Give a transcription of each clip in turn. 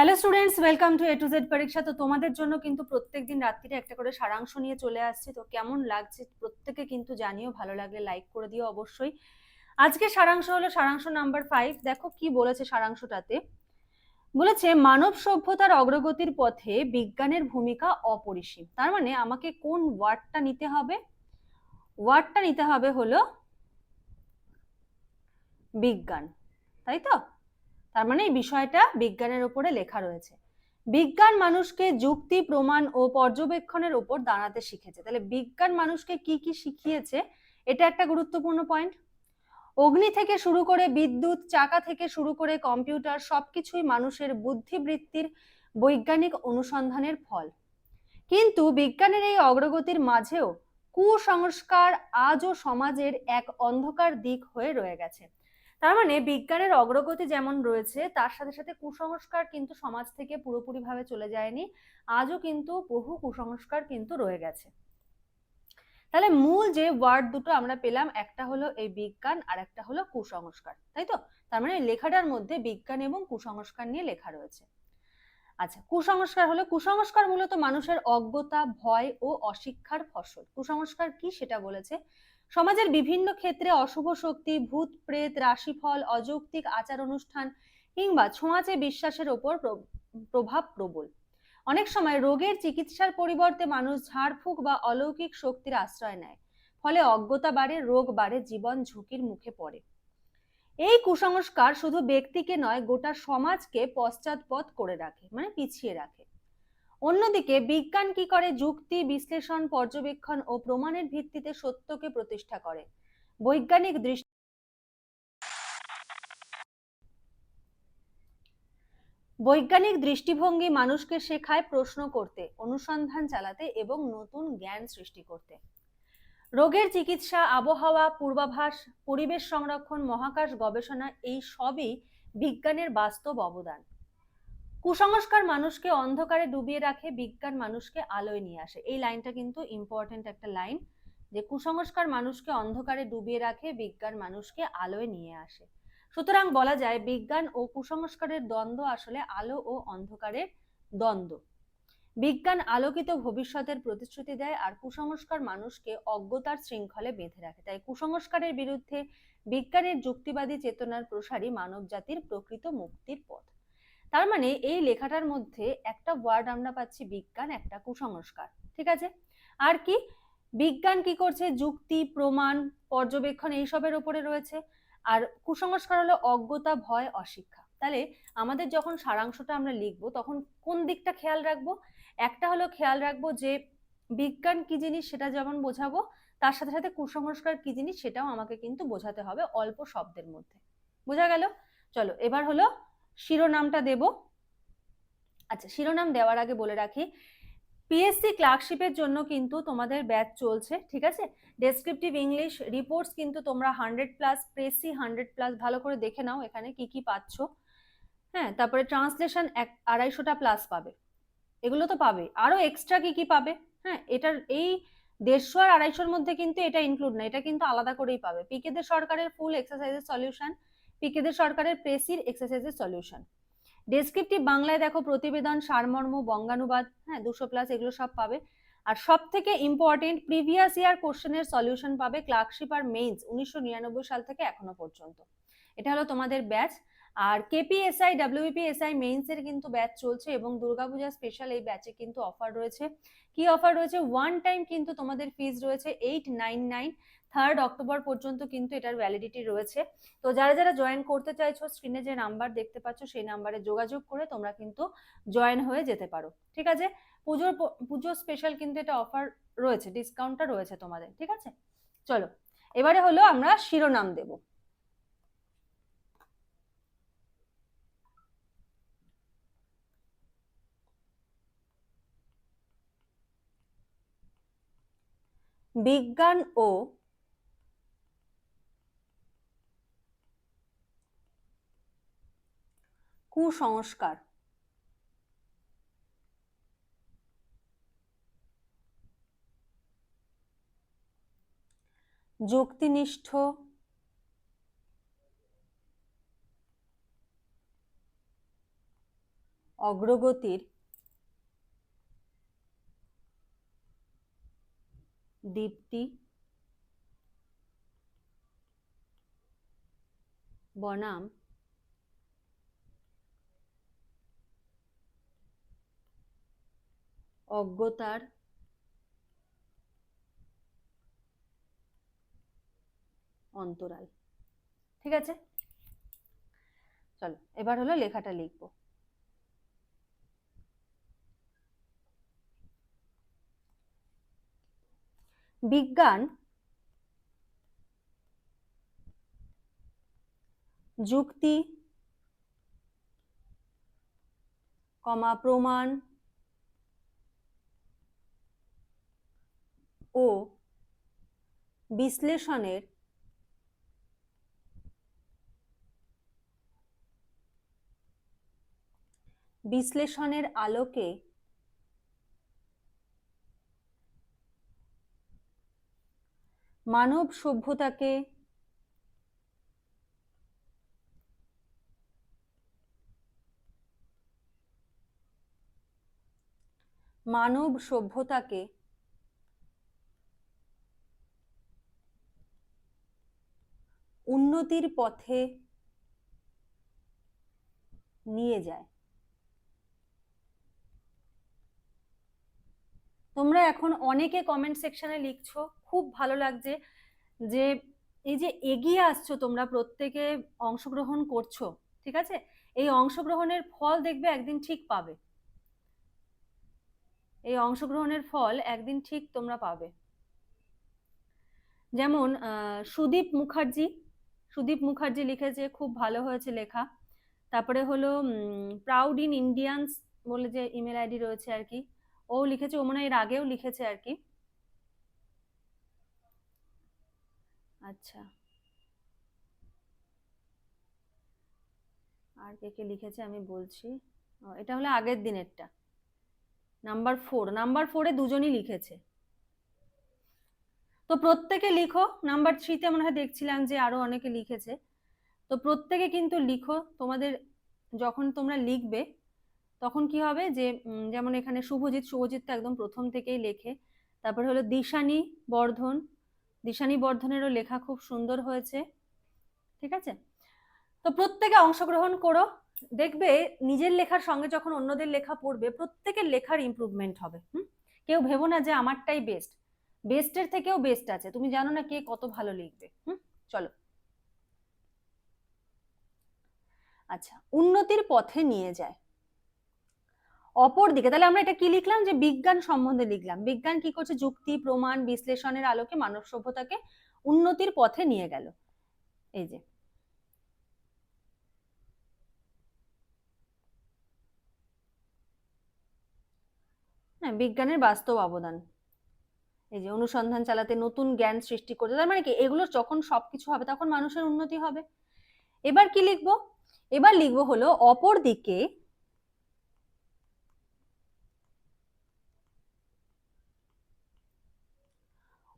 Hello students welcome to A to Z পরীক্ষা তো তোমাদের জন্য কিন্তু প্রত্যেকদিন রাত্রিরে একটা করে সারাংশ নিয়ে চলে আসছি। তো কেমন লাগছে প্রত্যেকে কিন্তু জানিও, ভালো লাগলে লাইক করে দিও অবশ্যই। আজকে সারাংশ হলো সারাংশ নাম্বার ফাইভ দেখো কি বলেছে সারাংশটাতে। বলেছে, মানব সভ্যতার অগ্রগতির পথে বিজ্ঞানের ভূমিকা অপরিসীম। তার মানে আমাকে কোন ওয়ার্ডটা নিতে হবে? ওয়ার্ডটা নিতে হবে হলো বিজ্ঞান। তাই তো? তার মানে এই বিষয়টা বিজ্ঞানের উপরে লেখা রয়েছে। বিজ্ঞান মানুষকে যুক্তি, প্রমাণ ও পর্যবেক্ষণের উপর দাঁড়াতে শিখেছে। তাহলে বিজ্ঞান মানুষকে কি কি শিখিয়েছে, এটা একটা গুরুত্বপূর্ণ পয়েন্ট অগ্নি থেকে শুরু করে বিদ্যুৎ, চাকা থেকে শুরু করে কম্পিউটার সবকিছুই মানুষের বুদ্ধিবৃত্তির বৈজ্ঞানিক অনুসন্ধানের ফল। কিন্তু বিজ্ঞানের এই অগ্রগতির মাঝেও কুসংস্কার আজও সমাজের এক অন্ধকার দিক হয়ে রয়ে গেছে। তার মানে বিজ্ঞানের অগ্রগতি যেমন রয়েছে, তার সাথে সাথে কুসংস্কার কিন্তু সমাজ থেকে পুরোপুরিভাবে চলে যায়নি। আজও কিন্তু বহু কুসংস্কার কিন্তু রয়ে গেছে। তাহলে মূল যে ওয়ার্ড দুটো আমরা পেলাম, একটা হলো এই বিজ্ঞান আর একটা হলো কুসংস্কার, তাই তো? তার মানে লেখাটার মধ্যে বিজ্ঞান এবং কুসংস্কার নিয়ে লেখা রয়েছে। আচ্ছা কুসংস্কার হলো, কুসংস্কার মূলত মানুষের অজ্ঞতা, ভয় ও অশিক্ষার ফসল। কুসংস্কার কি সেটা বলেছে? সমাজের বিভিন্ন ক্ষেত্রে অশুভ শক্তি, ভূত, প্রেত, রাশিফল, অযৌক্তিক আচার অনুষ্ঠান কিংবা ছোঁয়াচে বিশ্বাসের ওপর প্রভাব প্রবল। অনেক সময় রোগের চিকিৎসার পরিবর্তে মানুষ ঝাড়ফুঁক বা অলৌকিক শক্তির আশ্রয় নেয়, ফলে অজ্ঞতা বাড়ে, রোগ বাড়ে, জীবন ঝুঁকির মুখে পড়ে। এই কুসংস্কার শুধু ব্যক্তিকে নয়, গোটা সমাজকে পশ্চাৎপদ করে রাখে মানে পিছিয়ে রাখে। অন্যদিকে বিজ্ঞান কি করে যুক্তি, বিশ্লেষণ, পর্যবেক্ষণ ও প্রমাণের ভিত্তিতে সত্যকে প্রতিষ্ঠা করে? বৈজ্ঞানিক দৃষ্টি বৈজ্ঞানিক দৃষ্টিভঙ্গি মানুষকে শেখায় প্রশ্ন করতে, অনুসন্ধান চালাতে এবং নতুন জ্ঞান সৃষ্টি করতে। রোগের চিকিৎসা, আবহাওয়া, পূর্বাভাস, পরিবেশ সংরক্ষণ, মহাকাশ গবেষণা, এই সবই বিজ্ঞানের বাস্তব অবদান। কুসংস্কার মানুষকে অন্ধকারে ডুবিয়ে রাখে, বিজ্ঞান মানুষকে আলোয় নিয়ে আসে। এই লাইনটা কিন্তু ইম্পর্টেন্ট একটা লাইন যে কুসংস্কার মানুষকে অন্ধকারে ডুবিয়ে রাখে, বিজ্ঞান মানুষকে আলোয় নিয়ে আসে। সুতরাং বলা যায় বিজ্ঞান ও কুসংস্কারের দ্বন্দ্ব আসলে আলো ও অন্ধকারের দ্বন্দ্ব। বিজ্ঞান আলোকিত ভবিষ্যতের প্রতিশ্রুতি দেয় আর কুসংস্কার মানুষকে অজ্ঞতার শৃঙ্খলে বেঁধে রাখে। তাই কুসংস্কারের বিরুদ্ধে বিজ্ঞানের যুক্তিবাদী চেতনার প্রসারী মানব জাতির প্রকৃত মুক্তির পথ। তার মানে এই লেখাটার মধ্যে একটা ওয়ার্ড আমরা পাচ্ছি বিজ্ঞান, একটা কুসংস্কার, ঠিক আছে? আর কি? বিজ্ঞান কি করছে? যুক্তি, প্রমাণ, পর্যবেক্ষণ এইসবের উপরে রয়েছে। আর কুসংস্কার হলো অজ্ঞতা, ভয়, অশিক্ষা। তাহলে আমাদের যখন সারাংশটা আমরা লিখব, তখন কোন দিকটা খেয়াল রাখব? একটা হলো খেয়াল রাখব যে বিজ্ঞান কি জিনিস সেটা যেমন বোঝাবো, তার সাথে সাথে কুসংস্কার কি জিনিস সেটাও আমাকে কিন্তু বোঝাতে হবে অল্প শব্দের মধ্যে। বোঝা গেল? চলো, এবার হলো শিরোনামটা দেব। আচ্ছা শিরোনাম দেওয়ার আগে বলে রাখি পিএসসি ক্লার্কশিপের জন্য কিন্তু তোমাদের ব্যাচ চলছে, ঠিক আছে? ডেসক্রিপটিভ ইংলিশ রিপোর্টস কিন্তু তোমরা hundred plus precis hundred plus ভালো করে দেখে নাও এখানে কি কি পাচ্ছ। হ্যাঁ তারপরে ট্রান্সলেশন এক, আড়াইশোটা প্লাস পাবে। এগুলো তো পাবে। আরও এক্সট্রা কি কি পাবে? হ্যাঁ এটার এই দেড়শো আর আড়াইশোর মধ্যে কিন্তু এটা ইনক্লুড না, এটা কিন্তু আলাদা করেই পাবে। পিকেদের সরকারের ফুল এক্সারসাইজের সলিউশন পিকেদের সরকারের প্রেসির এক্সারসাইজের সলিউশন ডেসক্রিপটিভ বাংলায় দেখো প্রতিবেদন, সারমর্ম, বঙ্গানুবাদ হ্যাঁ দুশো প্লাস এগুলো সব পাবে। আর সব থেকে ইম্পর্টেন্ট প্রিভিয়াস ইয়ার কোশ্চেনের সলিউশন পাবে ক্লার্কশিপ আর মেইনস উনিশশো নিরানব্বই সাল থেকে এখনও পর্যন্ত। এটা হলো তোমাদের ব্যাচ আর কেপিএসআই ডাব্লিউপিএসআই মেইনস এর কিন্তু ব্যাচ চলছে এবং দুর্গাপূজা স্পেশাল এই ব্যাচে কিন্তু অফার রয়েছে। কি অফার রয়েছে? ওয়ান টাইম কিন্তু তোমাদের ফিজ রয়েছে eight nine nine third October পর্যন্ত কিন্তু এটার ভ্যালিডিটি রয়েছে। তো যারা যারা জয়েন করতে চাইছো স্ক্রিনে যে নাম্বার দেখতে পাচ্ছ, সেই নাম্বারে যোগাযোগ করে তোমরা কিন্তু জয়েন হয়ে যেতে পারো। ঠিক আছে? পুজোর পুজো স্পেশাল কিন্তু এটা অফার রয়েছে ডিসকাউন্টটা রয়েছে তোমাদের। ঠিক আছে? চলো, এবারে হলো আমরা শিরোনাম দেব। বিজ্ঞান ও কুসংস্কার। যুক্তিনিষ্ঠ। অগ্রগতির। দীপ্তি। বনাম। অজ্ঞতার অন্তরাল। ঠিক আছে? চলো এবার হলো লেখাটা লিখব। বিজ্ঞান যুক্তি কমা প্রমাণ ও বিশ্লেষণের বিশ্লেষণের আলোকে মানব সভ্যতাকে মানব সভ্যতাকে উন্নতির পথে নিয়ে যায়। তোমরা এখন অনেকে কমেন্ট সেকশনে লিখছো, খুব ভালো লাগছে যে এই যে এগিয়ে আসছো তোমরা, প্রত্যেকে অংশগ্রহণ করছ, ঠিক আছে? এই অংশগ্রহণের ফল দেখবে একদিন ঠিক পাবে। এই অংশগ্রহণের ফল একদিন ঠিক তোমরা পাবে। যেমন সুদীপ মুখার্জি সুদীপ মুখার্জি লিখেছে, খুব ভালো হয়েছে লেখা। তারপরে হলো প্রাউড ইন ইন্ডিয়ান্স বলে যে ইমেল আইডি রয়েছে আর কি। ও লিখেছে, ও মনে এর আগেও লিখেছে আর কি। আচ্ছা। আর কে কে লিখেছে আমি বলছি। এটা হলো আগের দিনেরটা। নাম্বার ফোর নাম্বার ফোরে দুজনই লিখেছে। তো প্রত্যেকে লিখো। নাম্বার থ্রিতে মনে হয় দেখছিলাম যে আরও অনেকে লিখেছে। তো প্রত্যেকে কিন্তু লিখো। তোমাদের যখন তোমরা লিখবে, তখন কি হবে যে যেমন এখানে শুভজিৎ শুভজিৎ তো একদম প্রথম থেকেই লেখে। তারপরে হলো দিশানি বর্ধন। দিশানি বর্ধনেরও লেখা খুব সুন্দর হয়েছে। ঠিক আছে? তো প্রত্যেকে অংশগ্রহণ করো। দেখবে নিজের লেখার সঙ্গে যখন অন্যদের লেখা পড়বে, প্রত্যেকের লেখার ইমপ্রুভমেন্ট হবে। হুম? কেউ ভেবো না যে আমারটাই বেস্ট বেস্টের থেকেও বেস্ট আছে। তুমি জানো না কে কত ভালো লিখবে। হুম? চলো। আচ্ছা উন্নতির পথে নিয়ে যায়। অপর দিকে তাহলে আমরা এটা কি লিখলাম? যে বিজ্ঞান সম্বন্ধে লিখলাম। বিজ্ঞান কি করছে? যুক্তি, প্রমাণ, বিশ্লেষণের আলোকে মানব সভ্যতাকে উন্নতির পথে নিয়ে গেল। এই যে। হ্যাঁ বিজ্ঞানের বাস্তব অবদান। এই যে অনুসন্ধান চালাতে নতুন জ্ঞান সৃষ্টি করতে, তার মানে কি? এগুলো যখন সবকিছু হবে, তখন মানুষের উন্নতি হবে। এবার কি লিখব? এবার লিখব হলো অপর দিকে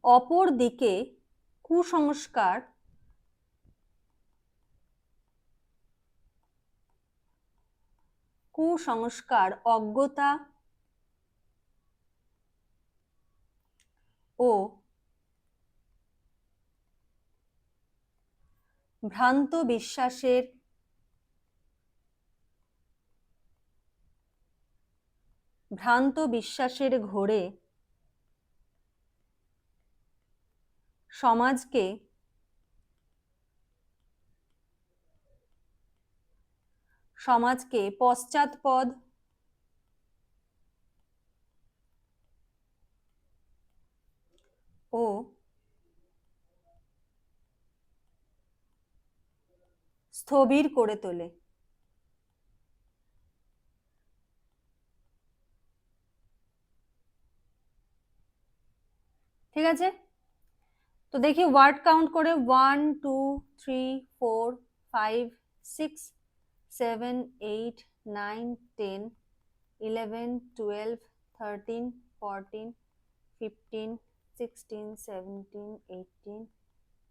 অপর দিকে কুসংস্কার কুসংস্কার, অজ্ঞতা ও ভ্রান্ত বিশ্বাসের ভ্রান্ত বিশ্বাসের ঘোরে সমাজকে সমাজকে পশ্চাৎপদ ও স্থবির করে তোলে। ঠিক আছে? তো দেখি ওয়ার্ড কাউন্ট করে one two three four five six seven eight nine ten eleven twelve thirteen fourteen fifteen sixteen seventeen eighteen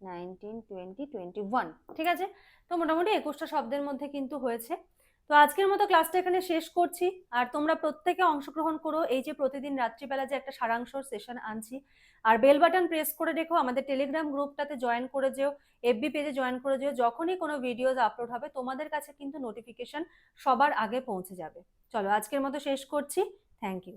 nineteen twenty twenty one ঠিক আছে? তো মোটামুটি একুশটা শব্দের মধ্যে কিন্তু হয়েছে। তো আজকের মতো ক্লাসটা এখানে শেষ করছি। আর তোমরা প্রত্যেকে অংশগ্রহণ করো। এই যে প্রতিদিন রাত্রিবেলা যে একটা সারাংশ সেশন আনছি। আর বেল বাটন প্রেস করে রেখো। আমাদের টেলিগ্রাম গ্রুপটাতে জয়েন করে যেও। এফবি পেজে জয়েন করে যেও। যখনই কোনো ভিডিওজ আপলোড হবে, তোমাদের কাছে কিন্তু নোটিফিকেশন সবার আগে পৌঁছে যাবে। চলো, আজকের মতো শেষ করছি। Thank you